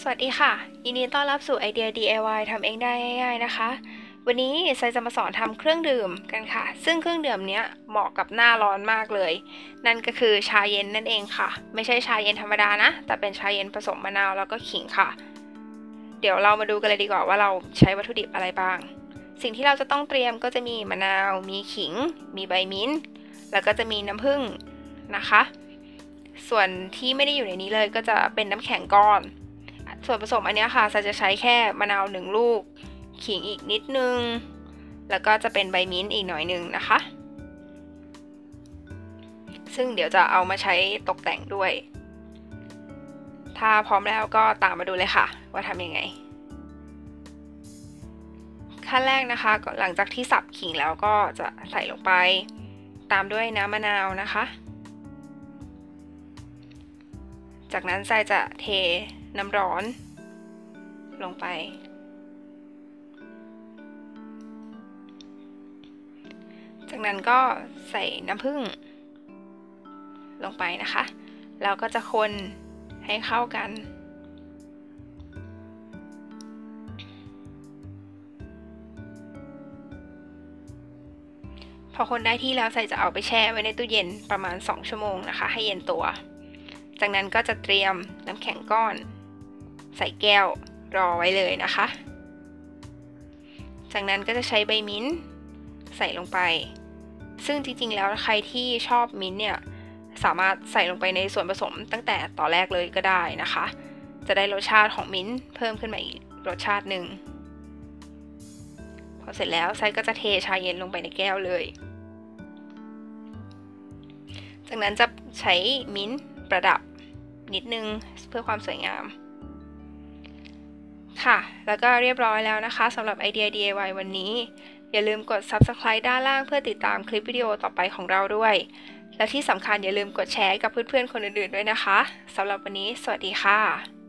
สวัสดีค่ะ ยินดีต้อนรับสู่ไอเดีย DIY ทำเองได้ง่ายๆนะคะ วันนี้ไซจะมาสอนทำเครื่องดื่มกันค่ะ ซึ่งเครื่องดื่มเนี้ยเหมาะกับหน้าร้อนมากเลย นั่นก็คือชาเย็นนั่นเองค่ะ ไม่ใช่ชาเย็นธรรมดานะ แต่เป็นชาเย็นผสมมะนาวแล้วก็ขิงค่ะ เดี๋ยวเรามาดูกันเลยดีกว่าว่าเราใช้วัตถุดิบอะไรบ้าง สิ่งที่เราจะต้องเตรียมก็จะมีมะนาว มีขิง มีใบมิ้นท์แล้วก็จะมีน้ำผึ้งนะคะ ส่วนที่ไม่ได้อยู่ในนี้เลยก็จะเป็นน้ำแข็งก้อน ส่วนผสมอันนี้ค่ะจะใช้แค่มะนาวหนึ่งลูก ขิงอีกนิดนึง แล้วก็จะเป็นใบมิ้นท์อีกหน่อยนึงนะคะ ซึ่งเดี๋ยวจะเอามาใช้ตกแต่งด้วย ถ้าพร้อมแล้วก็ตามมาดูเลยค่ะ ว่าทำยังไง ขั้นแรกนะคะหลังจากที่สับขิงแล้วก็จะใส่ลงไป ตามด้วยน้ำมะนาวนะคะ จากนั้นทรายจะเท น้ำร้อน ลงไป จากนั้นก็ใส่น้ำผึ้งลงไปนะคะ แล้วก็จะคนให้เข้ากัน พอคนได้ที่แล้วใส่จะเอาไปแช่ไว้ในตู้เย็นประมาณ 2 ชั่วโมงนะคะ ให้เย็นตัว จากนั้นก็จะเตรียมน้ำแข็งก้อน ใส่แก้วรอไว้เลยนะคะ จากนั้นก็จะใช้ใบมิ้นใส่ลงไป ซึ่งจริงๆ แล้วใครที่ชอบมิ้นเนี่ยสามารถใส่ลงไปในส่วนผสมตั้งแต่ตอนแรกเลยก็ได้นะคะ จะได้รสชาติของมิ้นเพิ่มขึ้นมาอีกรสชาติหนึ่งพอเสร็จแล้วไซก็จะเทชาเย็นลงไปในแก้วเลย จากนั้นจะใช้มิ้นประดับนิดนึงเพื่อความสวยงาม ค่ะ แล้วก็เรียบร้อยแล้วนะคะสำหรับไอเดีย DIY วันนี้ อย่าลืมกด Subscribe ด้านล่างเพื่อติดตามคลิปวิดีโอต่อไปของเราด้วย และที่สำคัญอย่าลืมกดแชร์กับเพื่อนๆคนอื่นๆด้วยนะคะสำหรับวันนี้ สวัสดีค่ะ